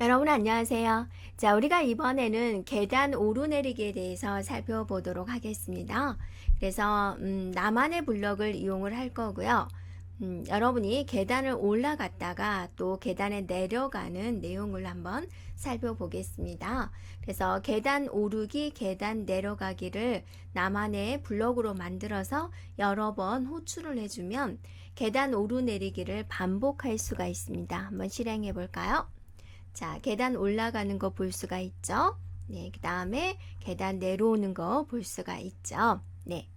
여러분 안녕하세요. 자, 우리가 이번에는 계단 오르내리기에 대해서 살펴보도록 하겠습니다. 그래서 음, 나만의 블럭을 이용을 할 거고요. 음, 여러분이 계단을 올라갔다가 또 계단에 내려가는 내용을 한번 살펴보겠습니다. 그래서 계단 오르기, 계단 내려가기를 나만의 블럭으로 만들어서 여러 번 호출을 해주면 계단 오르내리기를 반복할 수가 있습니다. 한번 실행해 볼까요? 자, 계단 올라가는 거 볼 수가 있죠? 네, 그 다음에 계단 내려오는 거 볼 수가 있죠? 네.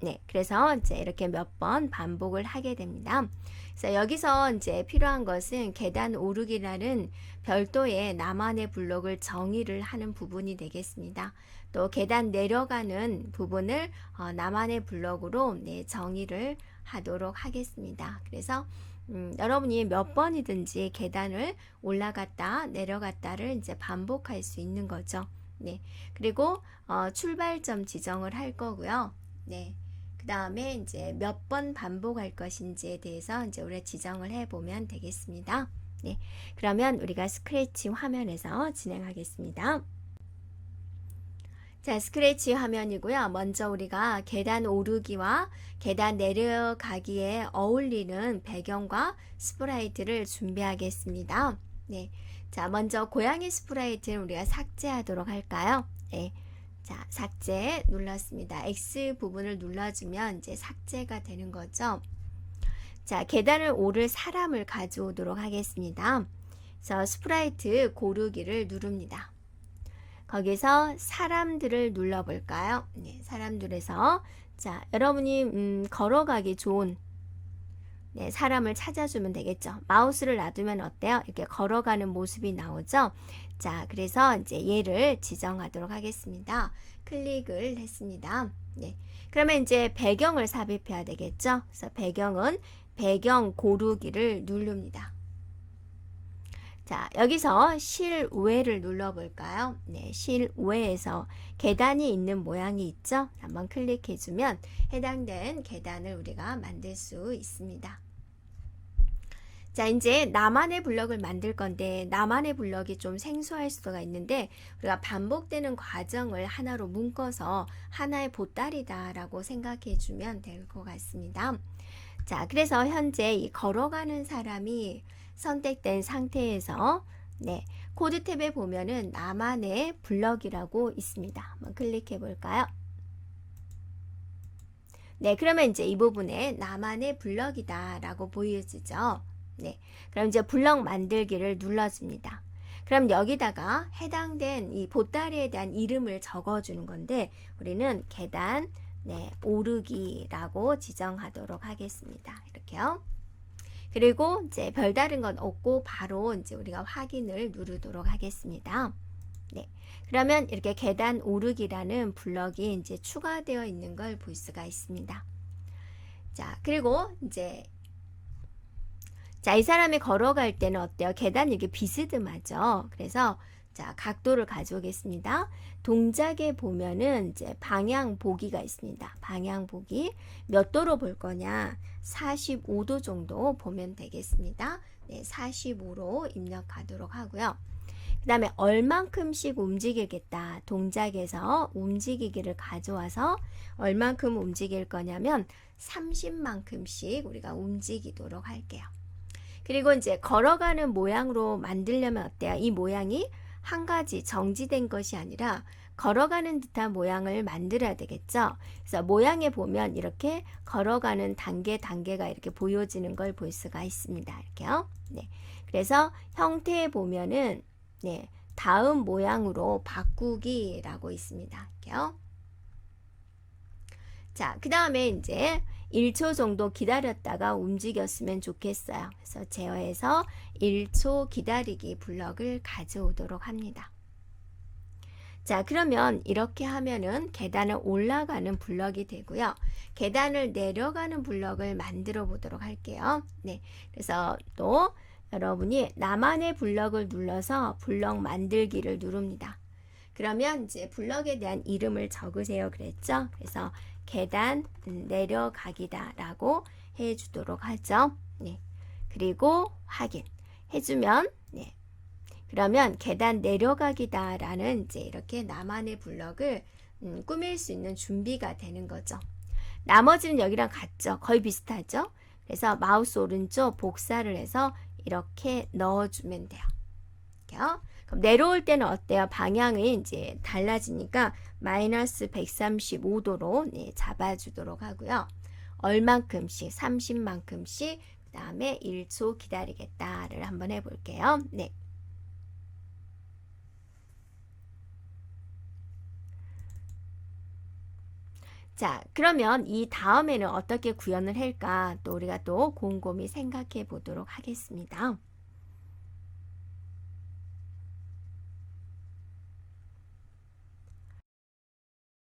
네, 그래서 이제 이렇게 몇 번 반복을 하게 됩니다. 그래서 여기서 이제 필요한 것은 계단 오르기라는 별도의 나만의 블록을 정의를 하는 부분이 되겠습니다. 또 계단 내려가는 부분을 어, 나만의 블록으로 네, 정의를 하도록 하겠습니다. 그래서 음, 여러분이 몇 번이든지 계단을 올라갔다 내려갔다를 이제 반복할 수 있는 거죠. 네. 그리고 어, 출발점 지정을 할 거고요. 네. 그 다음에 이제 몇 번 반복할 것인지에 대해서 이제 우리가 지정을 해 보면 되겠습니다. 네. 그러면 우리가 스크래치 화면에서 진행하겠습니다. 자, 스크래치 화면이고요. 먼저 우리가 계단 오르기와 계단 내려가기에 어울리는 배경과 스프라이트를 준비하겠습니다. 네. 자, 먼저 고양이 스프라이트는 우리가 삭제하도록 할까요? 네. 자, 삭제 눌렀습니다. X 부분을 눌러주면 이제 삭제가 되는 거죠. 자, 계단을 오를 사람을 가져오도록 하겠습니다. 그래서 스프라이트 고르기를 누릅니다. 거기서 사람들을 눌러볼까요? 네, 사람들에서 자, 여러분이 음, 걸어가기 좋은 네, 사람을 찾아주면 되겠죠. 마우스를 놔두면 어때요? 이렇게 걸어가는 모습이 나오죠. 자, 그래서 이제 얘를 지정하도록 하겠습니다. 클릭을 했습니다. 네. 그러면 이제 배경을 삽입해야 되겠죠. 그래서 배경은 배경 고르기를 누릅니다. 자, 여기서 실외를 눌러볼까요? 네, 실외에서 계단이 있는 모양이 있죠? 한번 클릭해주면 해당된 계단을 우리가 만들 수 있습니다. 자, 이제 나만의 블럭을 만들 건데, 나만의 블럭이 좀 생소할 수가 있는데, 우리가 반복되는 과정을 하나로 묶어서 하나의 보따리다라고 생각해 주면 될 것 같습니다. 자, 그래서 현재 이 걸어가는 사람이 선택된 상태에서, 네, 코드 탭에 보면은 나만의 블럭이라고 있습니다. 한번 클릭해 볼까요? 네, 그러면 이제 이 부분에 나만의 블럭이다라고 보여지죠. 네. 그럼 이제 블럭 만들기를 눌러줍니다. 그럼 여기다가 해당된 이 보따리에 대한 이름을 적어주는 건데 우리는 계단 네, 오르기라고 지정하도록 하겠습니다. 이렇게요. 그리고 이제 별다른 건 없고 바로 이제 우리가 확인을 누르도록 하겠습니다. 네. 그러면 이렇게 계단 오르기라는 블럭이 이제 추가되어 있는 걸 볼 수가 있습니다. 자, 그리고 이제 자, 이 사람이 걸어갈 때는 어때요? 계단 이게 비스듬하죠? 그래서 자, 각도를 가져오겠습니다. 동작에 보면은 이제 방향 보기가 있습니다. 방향 보기. 몇 도로 볼 거냐? 45도 정도 보면 되겠습니다. 네, 45로 입력하도록 하고요. 그 다음에 얼만큼씩 움직이겠다. 동작에서 움직이기를 가져와서 얼만큼 움직일 거냐면 30만큼씩 우리가 움직이도록 할게요. 그리고 이제 걸어가는 모양으로 만들려면 어때요? 이 모양이 한 가지 정지된 것이 아니라 걸어가는 듯한 모양을 만들어야 되겠죠. 그래서 모양에 보면 이렇게 걸어가는 단계 단계가 이렇게 보여지는 걸 볼 수가 있습니다. 이렇게요. 네. 그래서 형태에 보면은 네. 다음 모양으로 바꾸기라고 있습니다. 이렇게요. 자, 그 다음에 이제 1초 정도 기다렸다가 움직였으면 좋겠어요. 그래서 제어해서 1초 기다리기 블럭을 가져오도록 합니다. 자, 그러면 이렇게 하면은 계단을 올라가는 블럭이 되고요. 계단을 내려가는 블럭을 만들어 보도록 할게요. 네. 그래서 또 여러분이 나만의 블럭을 눌러서 블럭 만들기를 누릅니다. 그러면 이제 블럭에 대한 이름을 적으세요. 그랬죠? 그래서 계단 내려가기다 라고 해 주도록 하죠. 네. 그 그리고 확인 해주면 네. 그러면 계단 내려가기다라는 이제 이렇게 나만의 블럭을 음, 꾸밀 수 있는 준비가 되는 거죠. 나머지는 여기랑 같죠. 거의 비슷하죠. 그래서 마우스 오른쪽 복사를 해서 이렇게 넣어주면 돼요. 이렇게요. 그럼 내려올 때는 어때요? 방향이 이제 달라지니까 마이너스 135도로 네, 잡아주도록 하고요. 얼만큼씩 30만큼씩 그 다음에 1초 기다리겠다를 한번 해볼게요. 네. 자, 그러면 이 다음에는 어떻게 구현을 할까? 또 우리가 또 곰곰이 생각해 보도록 하겠습니다.